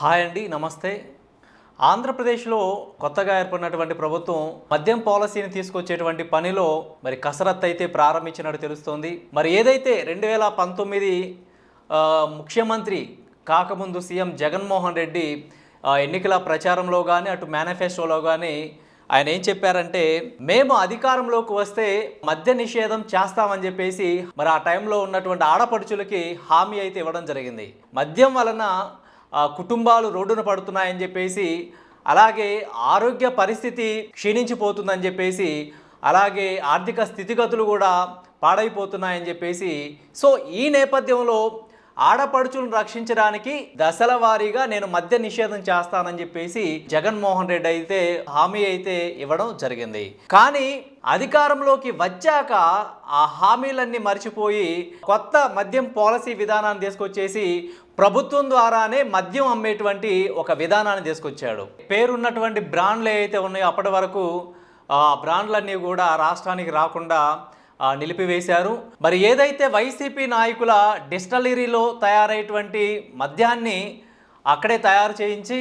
Hi అండి నమస్తే. ఆంధ్రప్రదేశ్లో కొత్తగా ఏర్పడినటువంటి ప్రభుత్వం మద్యం పాలసీని తీసుకొచ్చేటువంటి పనిలో మరి కసరత్తు అయితే ప్రారంభించినట్టు తెలుస్తోంది. మరి ఏదైతే రెండు వేల పంతొమ్మిది ముఖ్యమంత్రి కాకముందు సీఎం జగన్మోహన్ రెడ్డి ఎన్నికల ప్రచారంలో కానీ అటు మేనిఫెస్టోలో కానీ ఆయన ఏం చెప్పారంటే మేము అధికారంలోకి వస్తే మద్య నిషేధం చేస్తామని చెప్పేసి మరి ఆ టైంలో ఉన్నటువంటి ఆడపడుచులకి హామీ అయితే ఇవ్వడం జరిగింది. మద్యం వలన కుటుంబాలు రోడ్డున పడుతున్నాయని చెప్పేసి అలాగే ఆరోగ్య పరిస్థితి క్షీణించిపోతుందని చెప్పేసి అలాగే ఆర్థిక స్థితిగతులు కూడా పాడైపోతున్నాయని చెప్పేసి సో ఈ నేపథ్యంలో ఆడపడుచులను రక్షించడానికి దశల వారీగా నేను మద్య నిషేధం చేస్తానని చెప్పేసి జగన్మోహన్ రెడ్డి అయితే హామీ అయితే ఇవ్వడం జరిగింది. కానీ అధికారంలోకి వచ్చాక ఆ హామీలన్నీ మర్చిపోయి కొత్త మద్యం పాలసీ విధానాన్ని తీసుకొచ్చేసి ప్రభుత్వం ద్వారానే మద్యం అమ్మేటువంటి ఒక విధానాన్ని తీసుకొచ్చాడు. పేరున్నటువంటి బ్రాండ్లు ఏవైతే ఉన్నాయో అప్పటి వరకు ఆ బ్రాండ్లన్నీ కూడా రాష్ట్రానికి రాకుండా నిలిపివేశారు. మరి ఏదైతే వైసీపీ నాయకుల డిస్టలరీలో తయారైనటువంటి మద్యాన్ని అక్కడే తయారు చేయించి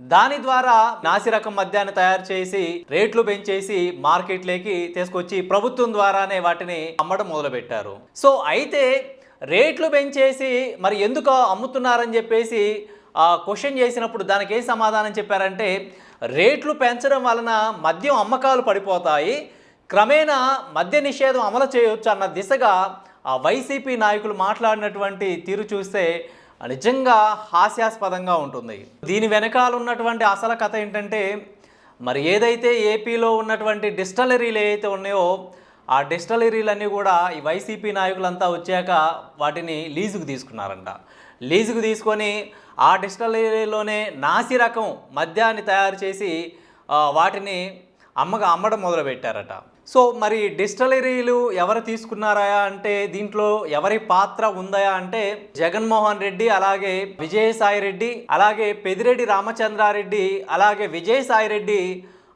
దాని ద్వారా నాసిరకం మద్యాన్ని తయారు చేసి రేట్లు పెంచేసి మార్కెట్లోకి తీసుకొచ్చి ప్రభుత్వం ద్వారానే వాటిని అమ్మడం మొదలుపెట్టారు. సో అయితే రేట్లు పెంచేసి మరి ఎందుకు అమ్ముతున్నారని చెప్పేసి క్వశ్చన్ చేసినప్పుడు దానికి ఏం సమాధానం చెప్పారంటే రేట్లు పెంచడం వలన మద్యం అమ్మకాలు పడిపోతాయి క్రమేణా మద్య నిషేధం అమలు చేయొచ్చు అన్న దిశగా ఆ వైసీపీ నాయకులు మాట్లాడినటువంటి తీరు చూస్తే నిజంగా హాస్యాస్పదంగా ఉంటుంది. దీని వెనకాల ఉన్నటువంటి అసలు కథ ఏంటంటే మరి ఏదైతే ఏపీలో ఉన్నటువంటి డిస్టలరీలు ఏవైతే ఉన్నాయో ఆ డిస్టలరీలన్నీ కూడా ఈ వైసీపీ నాయకులంతా వచ్చాక వాటిని లీజుకు తీసుకున్నారంట. లీజుకు తీసుకొని ఆ డిస్టలరీలోనే నాసి రకం మద్యాన్ని తయారు చేసి వాటిని అమ్మగా అమ్మడం మొదలుపెట్టారట. సో మరి డిస్టలరీలు ఎవరు తీసుకున్నారా అంటే దీంట్లో ఎవరి పాత్ర ఉందా అంటే జగన్మోహన్ రెడ్డి అలాగే విజయసాయి రెడ్డి అలాగే పెదిరెడ్డి రామచంద్రారెడ్డి అలాగే విజయసాయి రెడ్డి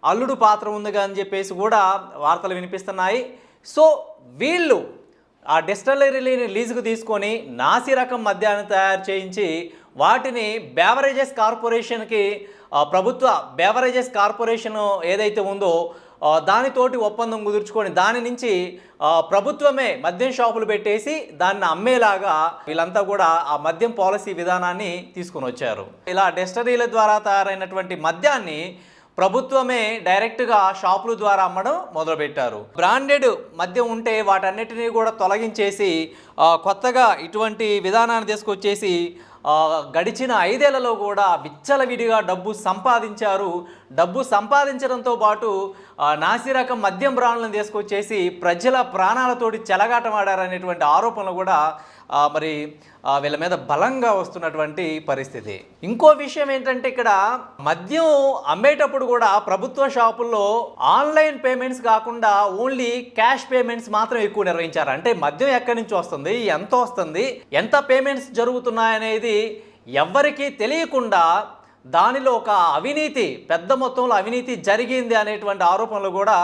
అల్లుడు పాత్ర ఉందిగా అని చెప్పేసి కూడా వార్తలు వినిపిస్తున్నాయి. సో వీళ్ళు ఆ డిస్టలరీని లీజుకు తీసుకొని నాసి రకం మద్యాన్ని తయారు చేయించి వాటిని బేవరేజెస్ కార్పొరేషన్కి ప్రభుత్వ బేవరేజెస్ కార్పొరేషన్ ఏదైతే ఉందో దానితోటి ఒప్పందం కుదుర్చుకొని దాని నుంచి ప్రభుత్వమే మద్యం షాపులు పెట్టేసి దాన్ని అమ్మేలాగా వీళ్ళంతా కూడా ఆ మద్యం పాలసీ విధానాన్ని తీసుకొని వచ్చారు. ఇలా డెస్టరీల ద్వారా తయారైనటువంటి మద్యాన్ని ప్రభుత్వమే డైరెక్ట్గా షాపుల ద్వారా అమ్మడం మొదలుపెట్టారు. బ్రాండెడ్ మద్యం ఉంటే వాటన్నిటినీ కూడా తొలగించేసి కొత్తగా ఇటువంటి విధానాన్ని తీసుకొచ్చేసి గడిచిన ఐదేళ్ళలో కూడా విచ్చలవిడిగా డబ్బు సంపాదించారు డబ్బు సంపాదించడంతో పాటు నాసిరకం మద్యం బ్రాండ్లను తీసుకొచ్చేసి ప్రజల ప్రాణాలతోటి చెలగాటమాడారనేటువంటి ఆరోపణలు కూడా మరి వీళ్ళ మీద బలంగా వస్తున్నటువంటి పరిస్థితి. ఇంకో విషయం ఏంటంటే ఇక్కడ మద్యం అమ్మేటప్పుడు కూడా ప్రభుత్వ షాపుల్లో ఆన్లైన్ పేమెంట్స్ కాకుండా ఓన్లీ క్యాష్ పేమెంట్స్ మాత్రం ఎక్కువ నిర్వహించారు. అంటే మద్యం ఎక్కడి నుంచి వస్తుంది? ఎంత వస్తుంది? ఎంత పేమెంట్స్ జరుగుతున్నాయనేది ఎవ్వరికీ తెలియకుండా దానిలో ఒక అవినీతి పెద్ద మొత్తంలో అవినీతి జరిగింది అనేటువంటి ఆరోపణలు కూడా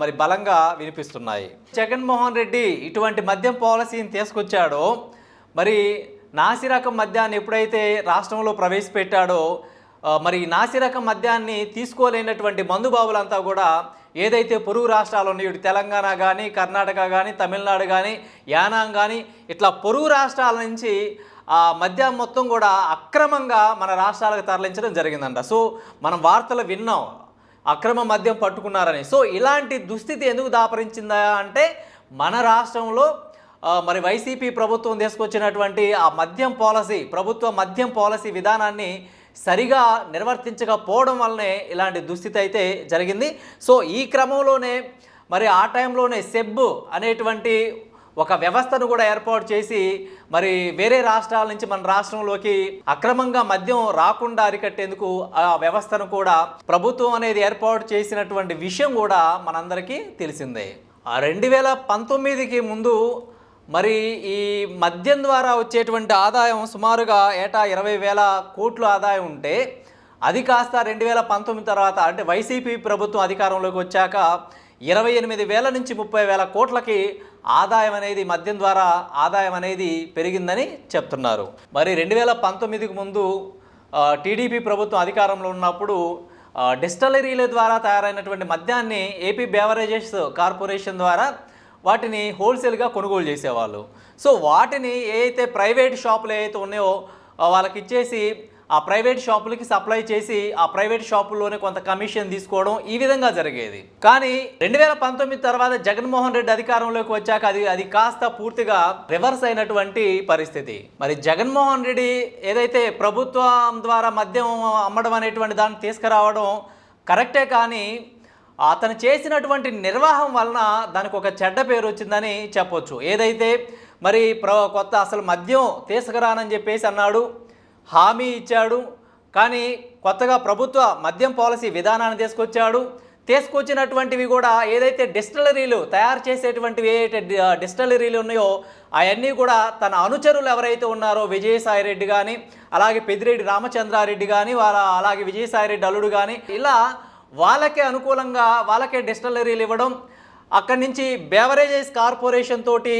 మరి బలంగా వినిపిస్తున్నాయి. జగన్మోహన్ రెడ్డి ఇటువంటి మద్యం పాలసీని తీసుకొచ్చాడో మరి నాసిరకం మద్యాన్ని ఎప్పుడైతే రాష్ట్రంలో ప్రవేశపెట్టాడో మరి ఈ నాసిరకం మద్యాన్ని తీసుకోలేనటువంటి మందుబాబులంతా కూడా ఏదైతే పొరుగు రాష్ట్రాలు ఉన్నాయో ఇటు తెలంగాణ కానీ కర్ణాటక కానీ తమిళనాడు కానీ యానాం కానీ ఇట్లా పొరుగు రాష్ట్రాల నుంచి ఆ మద్యం మొత్తం కూడా అక్రమంగా మన రాష్ట్రాలకు తరలించడం జరిగిందంట. సో మనం వార్తలు విన్నాం. అక్రమ మద్యం పట్టుకున్నారని. సో ఇలాంటి దుస్థితి ఎందుకు దాపరించిందా అంటే మన రాష్ట్రంలో మరి వైసీపీ ప్రభుత్వం తీసుకొచ్చినటువంటి ఆ మద్యం పాలసీ ప్రభుత్వ మద్యం పాలసీ విధానాన్ని సరిగా నిర్వర్తించకపోవడం వల్లనే ఇలాంటి దుస్థితి అయితే జరిగింది. సో ఈ క్రమంలోనే మరి ఆ టైంలోనే సెబ్ అనేటువంటి ఒక వ్యవస్థను కూడా ఏర్పాటు చేసి మరి వేరే రాష్ట్రాల నుంచి మన రాష్ట్రంలోకి అక్రమంగా మద్యం రాకుండా అరికట్టేందుకు ఆ వ్యవస్థను కూడా ప్రభుత్వం అనేది ఏర్పాటు చేసినటువంటి విషయం కూడా మనందరికీ తెలిసిందే. ఆ రెండు వేల పంతొమ్మిదికి ముందు మరి ఈ మద్యం ద్వారా వచ్చేటువంటి ఆదాయం సుమారుగా ఏటా ఇరవై వేల కోట్ల ఆదాయం ఉంటే అది కాస్త రెండు వేల పంతొమ్మిది తర్వాత అంటే వైసీపీ ప్రభుత్వం అధికారంలోకి వచ్చాక ఇరవై ఎనిమిది వేల నుంచి ముప్పై వేల కోట్లకి ఆదాయం అనేది మద్యం ద్వారా ఆదాయం అనేది పెరిగిందని చెప్తున్నారు. మరి రెండు వేల పంతొమ్మిదికి ముందు టీడీపీ ప్రభుత్వం అధికారంలో ఉన్నప్పుడు డిస్టలరీల ద్వారా తయారైనటువంటి మద్యాన్ని ఏపీ బేవరేజెస్ కార్పొరేషన్ ద్వారా వాటిని హోల్సేల్గా కొనుగోలు చేసేవాళ్ళు. సో వాటిని ఏ అయితే ప్రైవేట్ షాపులు ఏవైతే ఉన్నాయో వాళ్ళకి ఇచ్చేసి ఆ ప్రైవేట్ షాపులకి సప్లై చేసి ఆ ప్రైవేట్ షాపుల్లోనే కొంత కమిషన్ తీసుకోవడం ఈ విధంగా జరిగేది. కానీ రెండు వేల పంతొమ్మిది తర్వాత జగన్మోహన్ రెడ్డి అధికారంలోకి వచ్చాక అది అది కాస్త పూర్తిగా రివర్స్ అయినటువంటి పరిస్థితి. మరి జగన్మోహన్ రెడ్డి ఏదైతే ప్రభుత్వం ద్వారా మద్యం అమ్మడం అనేటువంటి దాన్ని తీసుకురావడం కరెక్టే కానీ అతను చేసినటువంటి నిర్వాహం వలన దానికి ఒక చెడ్డ పేరు వచ్చిందని చెప్పొచ్చు. ఏదైతే మరి ప్ర కొత్త అసలు మద్యం తీసుకురానని చెప్పేసి అన్నాడు హామీ ఇచ్చాడు. కానీ కొత్తగా ప్రభుత్వ మద్యం పాలసీ విధానాన్ని తీసుకొచ్చాడు. తీసుకొచ్చినటువంటివి కూడా ఏదైతే డిస్టిలరీలు తయారు చేసేటువంటివి ఏదైతే డి- డిస్టిలరీలు ఉన్నాయో అవన్నీ కూడా తన అనుచరులు ఎవరైతే ఉన్నారో విజయసాయి రెడ్డి కానీ అలాగే పెద్దిరెడ్డి రామచంద్రారెడ్డి కానీ వాళ్ళ అలాగే విజయసాయి రెడ్డి అల్లుడు కానీ ఇలా వాళ్ళకే అనుకూలంగా వాళ్ళకే డిస్టిలరీలు ఇవ్వడం అక్కడి నుంచి బేవరేజెస్ కార్పొరేషన్ తోటి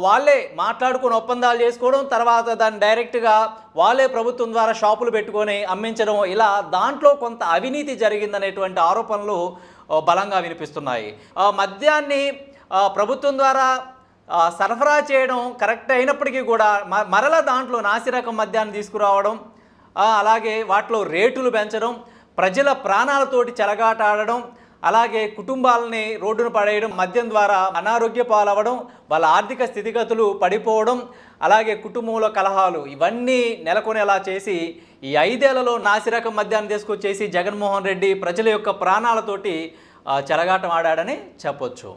వాళ్ళే మాట్లాడుకుని ఒప్పందాలు చేసుకోవడం తర్వాత దాన్ని డైరెక్ట్గా వాళ్ళే ప్రభుత్వం ద్వారా షాపులు పెట్టుకొని అమ్మించడం ఇలా దాంట్లో కొంత అవినీతి జరిగిందనేటువంటి ఆరోపణలు బలంగా వినిపిస్తున్నాయి. మద్యాన్ని ప్రభుత్వం ద్వారా సరఫరా చేయడం కరెక్ట్ అయినప్పటికీ కూడా మ- మరల దాంట్లో నాసిరకం మద్యాన్ని తీసుకురావడం అలాగే వాటిలో రేటులు పెంచడం ప్రజల ప్రాణాలతోటి చెలగాట ఆడడం అలాగే కుటుంబాలని రోడ్డున పడేయడం మద్యం ద్వారా అనారోగ్య పాలవడం వాళ్ళ ఆర్థిక స్థితిగతులు పడిపోవడం అలాగే కుటుంబంలో కలహాలు ఇవన్నీ నెలకొనేలా చేసి ఈ ఐదేళ్ళలో నాసిరకం మద్యాన్ని తీసుకొచ్చేసి జగన్మోహన్ రెడ్డి ప్రజల యొక్క ప్రాణాలతోటి చెలగాటం ఆడాడని చెప్పొచ్చు.